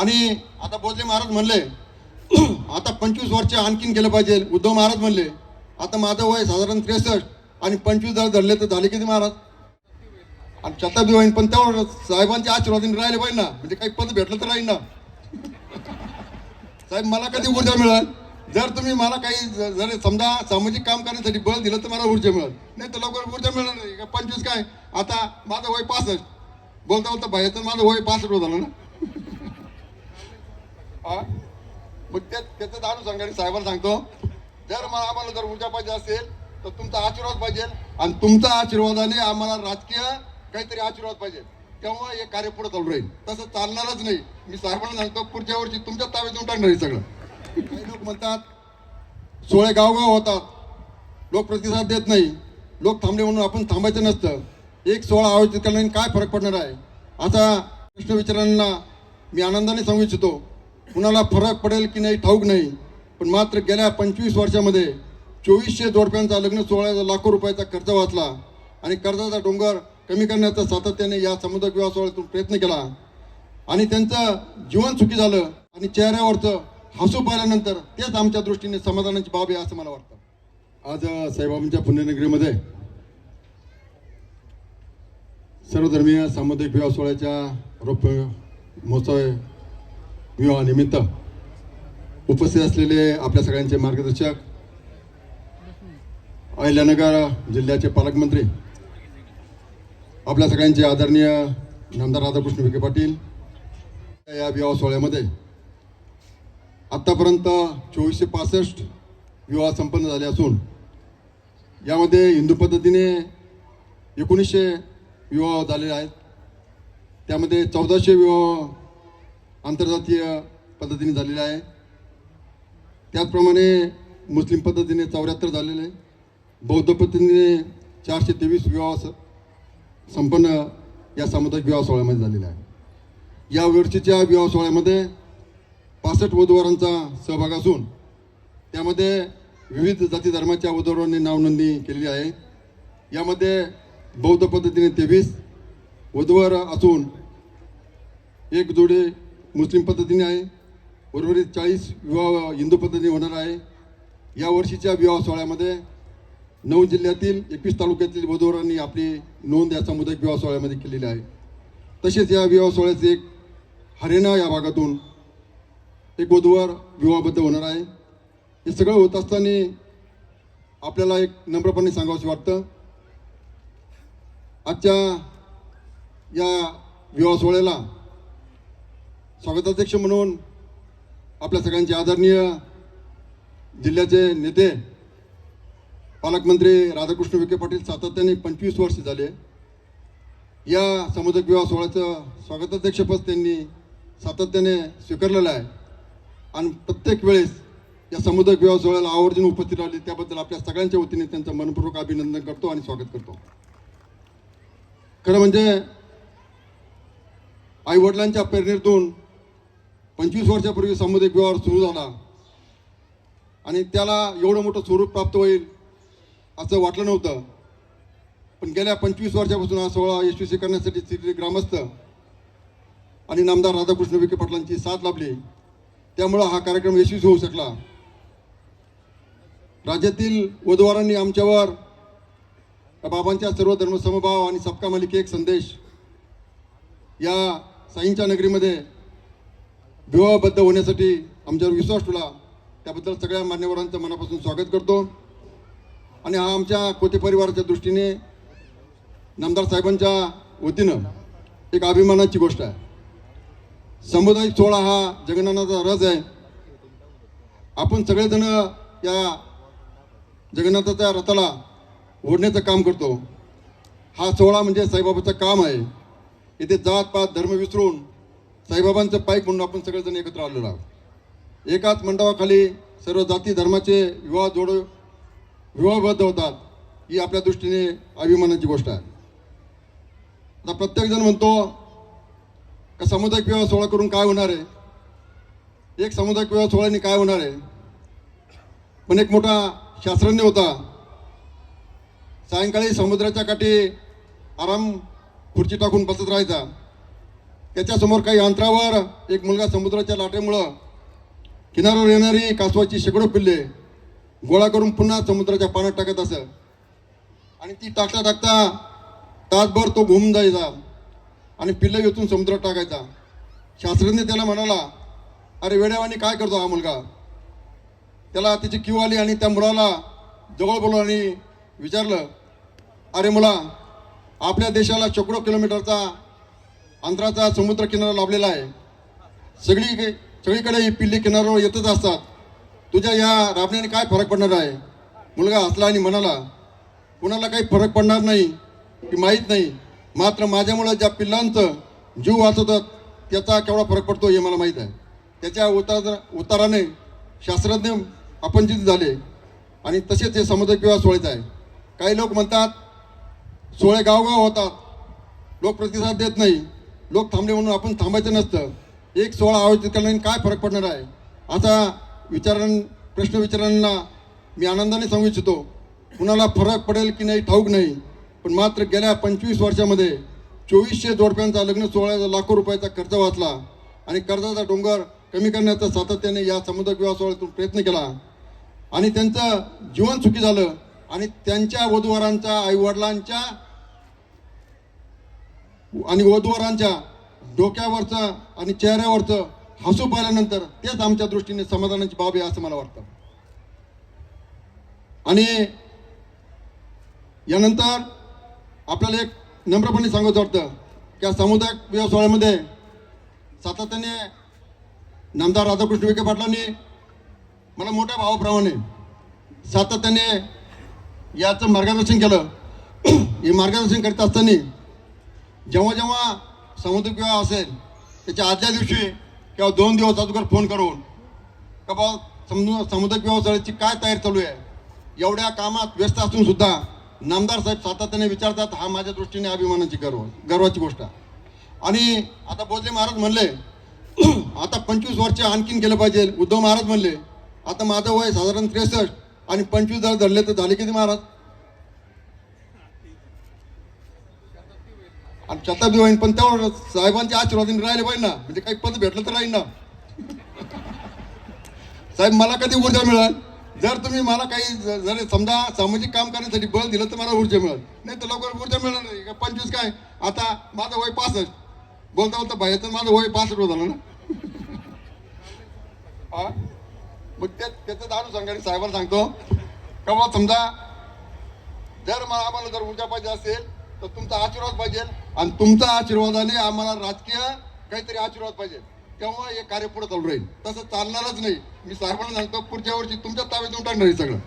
आणि आता बोधले महाराज म्हणले आता पंचवीस वर्ष आणखीन केलं पाहिजे. उद्धव महाराज म्हणले आता माझं वय साधारण त्रेसष्ट आणि पंचवीस जर धरले तर झाले किती महाराज? आणि शताब्दी होईन पण त्यावर साहेबांच्या आशीर्वादाने राहिले पाहिजे ना. म्हणजे काही पद भेटलं तर राहील ना. साहेब मला कधी ऊर्जा मिळेल? जर तुम्ही मला काही जर समजा सामाजिक काम करण्यासाठी बळ दिलं तर मला ऊर्जा मिळेल. नाही तर लवकर ऊर्जा मिळणार नाही. का पंचवीस काय? आता माझं वय पासष्ट. बोलता बोलता बाहेर तर माझं वय पासष्ट झालं ना. मग ते त्याचं अनुषंगाने साहेबांना सांगतो. जर मला आम्हाला जर ऊर्जा पाहिजे असेल तर तुमचा आशीर्वाद पाहिजे. आणि तुमच्या आशीर्वादाने आम्हाला राजकीय काहीतरी आशीर्वाद पाहिजे. तेव्हा हे कार्य पुढे चालू राहील. तसं चालणारच नाही. मी साहेबांना सांगतो पुढच्या वर्षी तुमच्या ताब्यात येऊन टाकणार आहे सगळं. काही लोक म्हणतात सोळे गावगाव होतात. लोक प्रतिसाद देत नाही. लोक थांबले म्हणून आपण थांबायचं नसतं. एक सोहळा आयोजित करण्याने काय फरक पडणार आहे? असा प्रश्न विचारांना मी आनंदाने सांगू इच्छितो. कुणाला फरक पडेल की नाही ठाऊक नाही पण मात्र गेल्या पंचवीस वर्षामध्ये चोवीसशे जोडप्यांचा लग्न सोहळ्याचा लाखो रुपयाचा खर्च वाचला आणि कर्जाचा डोंगर कमी करण्याचा सातत्याने या समुद्र विवाह सोहळ्यातून प्रयत्न केला. आणि त्यांचं जीवन सुखी झालं आणि चेहऱ्यावरचं हसू पाहिल्यानंतर तेच आमच्या दृष्टीने समाधानाची बाब आहे असं मला वाटतं. आज साईबाबांच्या पुण्यनगरीमध्ये सर्वधर्मीय सामुदायिक विवाह सोहळ्याच्या रोप महोत्सव विवाहानिमित्त हो, उपस्थित असलेले आपल्या सगळ्यांचे मार्गदर्शक अहिल्यानगर जिल्ह्याचे पालकमंत्री आपल्या सगळ्यांचे आदरणीय नामदार राधाकृष्ण विखे पाटील या विवाह सोहळ्यामध्ये आत्तापर्यंत चोवीसशे पासष्ट विवाह संपन्न झाले असून यामध्ये हिंदू पद्धतीने एकोणीसशे विवाह झालेले आहेत. त्यामध्ये चौदाशे विवाह आंतरजातीय पद्धतीने झालेलं आहे. त्याचप्रमाणे मुस्लिम पद्धतीने चौऱ्याहत्तर झालेले आहे. बौद्ध पद्धतीने चारशे तेवीस विवाह संपन्न या सामुदायिक विवाह सोहळ्यामध्ये झालेला आहे. या वर्षीच्या विवाह सोहळ्यामध्ये पासष्ट वधूवरांचा सहभाग असून त्यामध्ये विविध जाती धर्माच्या वधूवरांनी नावनोंदणी केलेली आहे. यामध्ये बौद्ध पद्धतीने तेवीस वधूवर असून एक जोडी मुस्लिम पद्धतीने आहे. उर्वरित चाळीस विवाह हिंदू पद्धतीने होणार आहे. या वर्षीच्या विवाह सोहळ्यामध्ये नऊ जिल्ह्यातील एकवीस तालुक्यातील वधूवरांनी आपली नोंद या सामुदायिक विवाह सोहळ्यामध्ये केलेली आहे. तसेच या विवाह सोहळ्याचे एक हरियाणा या भागातून एक वधूवर विवाहबद्ध होणार आहे. हे सगळं होत असताना आपल्याला एक नम्रपणे सांगावंसं वाटतं. आजच्या या विवाह सोहळ्याला स्वागताध्यक्ष म्हणून आपल्या सगळ्यांचे आदरणीय जिल्ह्याचे नेते पालकमंत्री राधाकृष्ण विखे पाटील सातत्याने पंचवीस वर्ष झाले. या सामुदायिक विवाह सोहळ्याचं स्वागताध्यक्षपद त्यांनी सातत्याने स्वीकारलेलं आहे. आणि प्रत्येक वेळेस या सामुदायिक विवाह सोहळ्याला आवर्जून उपस्थित राहिली त्याबद्दल आपल्या सगळ्यांच्या वतीने त्यांचं मनपूर्वक अभिनंदन करतो आणि स्वागत करतो. खरं म्हणजे आई वडिलांच्या प्रेरणेतून पंचवीस वर्षापूर्वी सामुदायिक व्यवहार सुरू झाला. आणि त्याला एवढं मोठं स्वरूप प्राप्त होईल असं वाटलं नव्हतं. पण गेल्या पंचवीस वर्षापासून हा सोहळा यशस्वी करण्यासाठी तिथले ग्रामस्थ आणि नामदार राधाकृष्ण विखे पाटलांची साथ लाभली. त्यामुळं हा कार्यक्रम यशस्वी होऊ शकला. राज्यातील वधवारांनी आमच्यावर या बाबांच्या सर्व धर्मसमभाव आणि सबका मालिके एक संदेश या साईंच्या नगरीमध्ये विवाहबद्ध होण्यासाठी आमच्यावर विश्वास ठेवला. त्याबद्दल सगळ्या मान्यवरांचं मनापासून स्वागत करतो. आणि हा आमच्या कोते परिवाराच्या दृष्टीने नामदार साहेबांच्या वतीनं एक अभिमानाची गोष्ट आहे. सामुदायिक सोहळा हा जगन्नाथाचा रस आहे. आपण सगळेजण या जगन्नाथाच्या रथाला ओढण्याचं काम करतो. हा सोहळा म्हणजे साईबाबाचं काम आहे. इथे जात पात धर्म विसरून साईबाबांचं पाईक म्हणून आपण सगळेजण एकत्र आलेलो आहोत. एकाच मंडपाखाली सर्व जाती धर्माचे विवाह जोड विवाहबद्ध होतात ही आपल्या दृष्टीने अभिमानाची गोष्ट आहे. आता प्रत्येकजण म्हणतो का सामुदायिक विवाह सोहळा करून काय होणार आहे? एक सामुदायिक विवाह सोहळ्याने काय होणार आहे? पण एक मोठा शास्त्रज्ञ होता सायंकाळी समुद्राच्या काठी आराम खुर्ची टाकून बसत राहायचा. त्याच्यासमोर काही अंतरावर एक मुलगा समुद्राच्या लाटेमुळं किनाऱ्यावर येणारी कासवाची शेकडो पिल्ले गोळा करून पुन्हा समुद्राच्या पाण्यात टाकत असत आणि ती टाकता टाकता तासभर तो घुमून जायचा आणि पिल्ले वेचून समुद्रात टाकायचा. शास्त्रज्ञ त्याला म्हणाला अरे वेड्यावानी काय करतो हा मुलगा? त्याला त्याची क्यू आली आणि त्या मुलाला जवळ बोलवलं आणि विचारलं अरे मुला आपल्या देशाला शेकडो किलोमीटरचा आंध्राचा समुद्र किनारा लाभलेला आहे. सगळी सगळीकडे ही पिल्ली किनाऱ्यावर येतच असतात. तुझ्या या राबण्याने काय फरक पडणार आहे? मुलगा हसला आणि म्हणाला कुणाला काही फरक पडणार नाही की माहीत नाही. मात्र माझ्यामुळं ज्या पिल्लांचं जीव वाचवतात त्याचा केवढा फरक पडतो हे मला माहीत आहे. त्याच्या उतार उताराने शास्त्रज्ञ अपंचित झाले आणि तसेच हे समुद्र किंवा सोहळ्याचं आहे. काही लोक म्हणतात सोहळे गावगाव होतात. लोक प्रतिसाद देत नाही. लोक थांबले म्हणून आपण थांबायचं नसतं. एक सोहळा आयोजित केल्याने काय फरक पडणार आहे? असा विचारां प्रश्न विचारांना मी आनंदाने सांगू इच्छितो. कुणाला फरक पडेल की नाही ठाऊक नाही. पण मात्र गेल्या पंचवीस वर्षामध्ये चोवीसशे जोडप्यांचा लग्न सोहळ्याचा लाखो रुपयाचा खर्च वाचला आणि कर्जाचा डोंगर कमी करण्याचा सातत्याने या समुद्र विवाह सोहळ्यातून प्रयत्न केला. आणि त्यांचं जीवन सुखी झालं आणि त्यांच्या वधूवरांच्या आईवडिलांच्या आणि वधूवरांच्या डोक्यावरचं आणि चेहऱ्यावरचं हसू पाहिल्यानंतर तेच आमच्या दृष्टीने समाधानाची बाब आहे असं मला वाटतं. आणि यानंतर आपल्याला एक नम्रपणे सांगायचं वाटतं की या सामुदायिक विवाह सोहळ्यामध्ये सातत्याने नामदार राधाकृष्ण विखे पाटलांनी मला मोठ्या भावाप्रमाणे सातत्याने याचं मार्गदर्शन केलं. हे मार्गदर्शन करीत असताना जेव्हा जेव्हा समुद्र विवाह असेल त्याच्या आदल्या दिवशी किंवा दोन दिवस अगोदर फोन करून का बा समु समुद्र विवाह स्थळाची काय तयारी चालू आहे? एवढ्या कामात व्यस्त असून सुद्धा नामदार साहेब सातत्याने विचारतात हा माझ्या दृष्टीने अभिमानाची गर्व गर्वाची गोष्ट आणि आता बोधले महाराज म्हणले आता पंचवीस वर्ष आणखीन केलं पाहिजे. उद्धव महाराज म्हणले आता माझं वय साधारण त्रेसष्ट आणि पंचवीस जर धरले तर झाले किती महाराज? आणि शताब्दी होईन पण तेवढं साहेबांच्या आशीर्वादाने राहिले पाहिजे ना. म्हणजे काही पद भेटलं तर राहील ना. साहेब मला कधी ऊर्जा मिळेल? जर तुम्ही मला काही जर समजा सामाजिक काम करण्यासाठी बळ दिलं तर मला ऊर्जा मिळेल. नाही तर लवकर ऊर्जा मिळणार नाही. का पंचवीस काय? आता माझं वय पासष्ट. बोलता बोलता बाहेरचं माझं वय पासष्ट झालं ना. हा? मग ते त्याचं दारू अनुषंगाने साहेबांना सांगतो. का बा समजा जर मला आम्हाला जर ऊर्जा पाहिजे असेल तर तुमचा आशीर्वाद पाहिजे आणि तुमच्या आशीर्वादाने आम्हाला राजकीय काहीतरी आशीर्वाद पाहिजे. तेव्हा हे कार्य पुढे चालू राहील. तसं चालणारच नाही. मी साहेबांना सांगतो पुढच्या वर्षी तुमच्या ताब्यात देऊन टाकणार सगळं.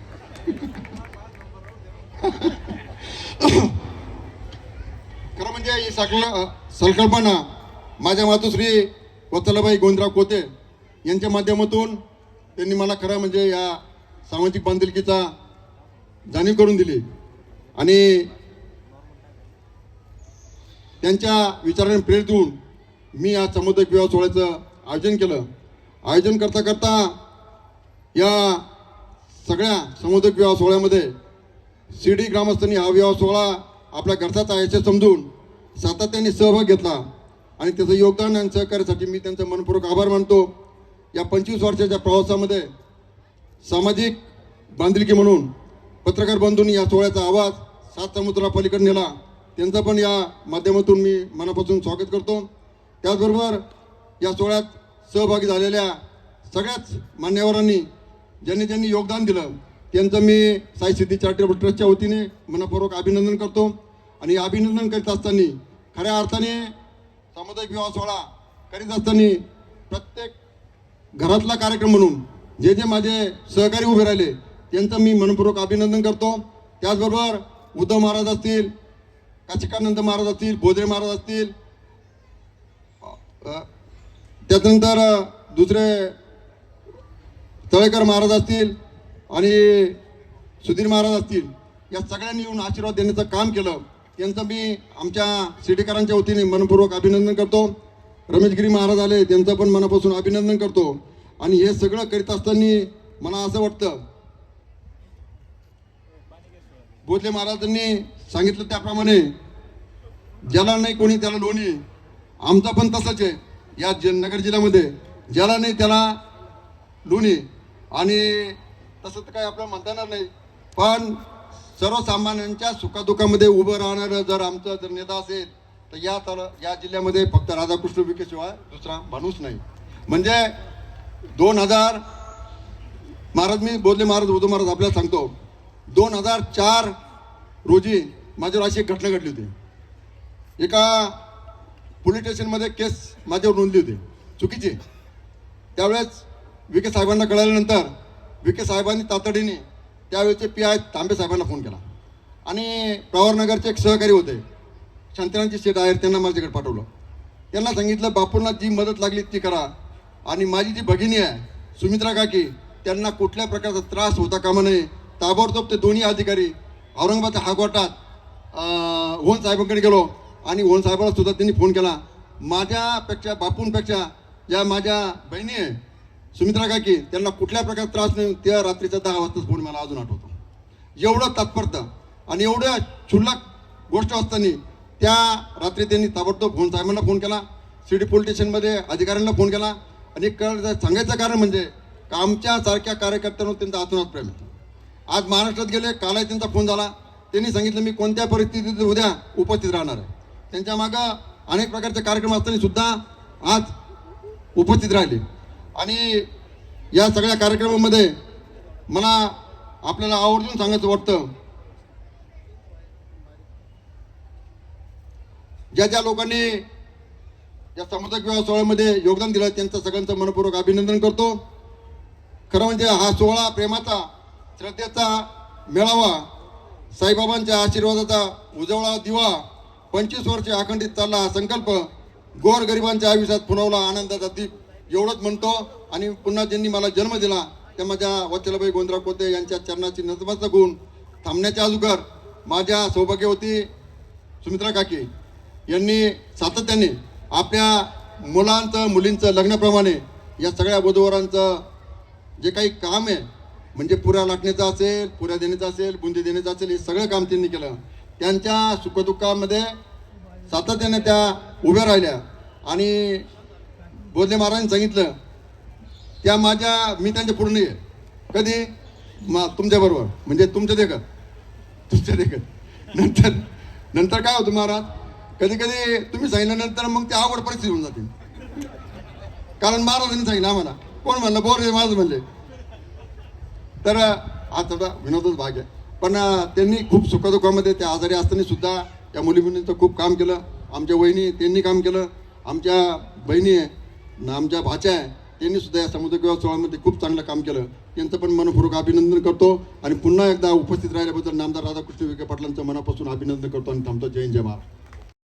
खरं म्हणजे ही सकल संकल्पना माझ्या मातोश्री वत्सलाबाई गोविंदराव कोते यांच्या माध्यमातून त्यांनी मला खरं म्हणजे या सामाजिक बांधिलकीचा जाणीव करून दिली. आणि त्यांच्या विचाराने प्रेरित होऊन मी या समुद्र विवाह सोहळ्याचं आयोजन केलं. आयोजन करता करता या सगळ्या समुद्र विवाह सोहळ्यामध्ये शिर्डी ग्रामस्थांनी हा विवाह सोहळा आपल्या घरचाच आहे असे समजून सातत्याने सहभाग घेतला आणि त्याचं योगदान आणि सहकार्यासाठी मी त्यांचा मनपूर्वक आभार मानतो. या पंचवीस वर्षाच्या प्रवासामध्ये सामाजिक बांधिलकी म्हणून पत्रकार बंधूंनी या सोहळ्याचा आवाज सात समुद्रापलीकडे नेला. त्यांचं पण या माध्यमातून मी मनापासून स्वागत करतो. त्याचबरोबर या सोहळ्यात सहभागी झालेल्या सगळ्याच मान्यवरांनी ज्यांनी ज्यांनी योगदान दिलं त्यांचं मी साई सिद्धी चॅरिटेबल ट्रस्टच्या वतीने मनपूर्वक अभिनंदन करतो. आणि अभिनंदन करीत असताना खऱ्या अर्थाने सामुदायिक विवाह सोहळा करीत असताना प्रत्येक घरातला कार्यक्रम म्हणून जे जे माझे सहकारी उभे राहिले त्यांचं मी मनपूर्वक अभिनंदन करतो. त्याचबरोबर उद्धव महाराज असतील काचिकानंद महाराज असतील बोधरे महाराज असतील त्याच्यानंतर दुसरे तळेकर महाराज असतील आणि सुधीर महाराज असतील या सगळ्यांनी येऊन आशीर्वाद देण्याचं काम केलं. त्यांचं मी आमच्या सिटीकरांच्या वतीने मनपूर्वक अभिनंदन करतो. रमेशगिरी महाराज आले त्यांचं पण मनापासून अभिनंदन करतो. आणि हे सगळं करीत असताना मला असं वाटतं भोजले महाराजांनी सांगितलं त्याप्रमाणे. ज्याला नाही कोणी त्याला लोणी आमचा पण तसंच आहे. या ज नगर जिल्ह्यामध्ये ज्याला नाही त्याला लोणी आणि तसं तर काय आपल्याला म्हणता येणार नाही. पण सर्वसामान्यांच्या सुखादुखामध्ये उभं राहणारं जर आमचा जर नेता असेल तर या तर या जिल्ह्यामध्ये फक्त राधाकृष्ण विखे शिवाय दुसरा माणूस नाही. म्हणजे दोन हजार महाराज मी बोलले महाराज उद्धव महाराज आपल्याला सांगतो. दोन हजार चार रोजी माझ्यावर अशी एक घटना घडली होती. एका पोलीस स्टेशनमध्ये केस माझ्यावर नोंदली होती. चुकीची. त्यावेळेस विखे साहेबांना कळाल्यानंतर विखे साहेबांनी तातडीने त्यावेळेचे पी आय तांबे साहेबांना फोन केला. आणि प्रवारनगरचे एक सहकारी होते. शांतिरामची शेट आहे त्यांना माझ्याकडे पाठवलं. त्यांना सांगितलं बापूंना जी मदत लागली ती करा. आणि माझी जी भगिनी आहे सुमित्रा काकी त्यांना कुठल्या प्रकारचा त्रास होता कामा नये. ताबडतोब ते दोन्ही अधिकारी औरंगाबाद हागवाटात होन साहेबांकडे गेलो आणि होन साहेबाला सुद्धा त्यांनी फोन केला. माझ्यापेक्षा बापूंपेक्षा ज्या माझ्या बहिणी आहे सुमित्रा काकी त्यांना कुठल्या प्रकारचा त्रास नाही त्या रात्रीचा दहा वाजताच फोन मला अजून आठवतो. एवढं तात्परता आणि एवढ्या क्षुल्लक गोष्ट असताना त्या रात्री त्यांनी ताबडतोब फोन साहेबांना फोन केला. सिटी पोलीस स्टेशनमध्ये अधिकाऱ्यांना फोन केला. आणि कळ सांगायचं कारण म्हणजे का आमच्यासारख्या कार्यकर्त्यांवर त्यांचा आतोनात प्रेम आहे. आज महाराष्ट्रात गेले कालही त्यांचा फोन झाला. त्यांनी सांगितलं मी कोणत्या परिस्थितीत उद्या उपस्थित राहणार? आहे त्यांच्या मागं अनेक प्रकारचे कार्यक्रम असताना सुद्धा आज उपस्थित राहिले. आणि या सगळ्या कार्यक्रमामध्ये मला आपल्याला आवर्जून सांगायचं वाटतं ज्या ज्या लोकांनी या सामुदायिक विवाह सोहळ्यामध्ये योगदान दिलं त्यांचं सगळ्यांचं मनपूर्वक अभिनंदन करतो. खरं म्हणजे हा सोहळा प्रेमाचा श्रद्धेचा मेळावा साईबाबांच्या आशीर्वादाचा उजवळा दिवा पंचवीस वर्षे अखंडित चालला हा संकल्प. गोर गरिबांच्या आयुष्यात फुलवला आनंदाचा दीप. एवढंच म्हणतो आणि पुन्हा ज्यांनी मला जन्म दिला त्या माझ्या वत्सलाबाई गोंधरा कोते यांच्या चरणाची नतमस्तक होऊन थांबण्याच्या अजूगर माझ्या सौभाग्यवती सुमित्रा काकी यांनी सातत्याने आपल्या मुलांचं मुलींचं लग्नाप्रमाणे या सगळ्या वधूवरांचं जे काही काम आहे म्हणजे पुऱ्या लाटण्याचा असेल पुऱ्या देण्याचा असेल बुंदी देण्याचं असेल हे सगळं काम त्यांनी केलं. त्यांच्या सुखदुःखामध्ये सातत्याने त्या उभ्या राहिल्या. आणि बोधले महाराजांनी सांगितलं त्या माझ्या मी त्यांच्या पूर्ण आहे कधी? मा तुमच्याबरोबर म्हणजे तुमच्या देखत. तुमच्या देखत. नंतर नंतर काय होतं महाराज? कधी कधी तुम्ही सांगितल्यानंतर मग ते आवड परिस्थिती होऊन जाते. कारण महाराजांनी सांगितलं आम्हाला. कोण म्हणलं? बोर माझं म्हणले. तर हा थोडा विनोदच भाग आहे. पण त्यांनी खूप सुखदुःखामध्ये त्या आजारी असताना सुद्धा या मुली मुलींचं खूप काम केलं. आमच्या वहिनी त्यांनी काम केलं. आमच्या बहिणी आहे आमच्या भाच्या आहे त्यांनी सुद्धा या समुद्र किंवा सोहळ्यामध्ये खूप चांगलं काम केलं. त्यांचं पण मनपूर्वक अभिनंदन करतो आणि पुन्हा एकदा उपस्थित राहिल्याबद्दल नामदार राधाकृष्ण विखे पाटलांचं मनापासून अभिनंदन करतो आणि थांबतो. जय जय महाराज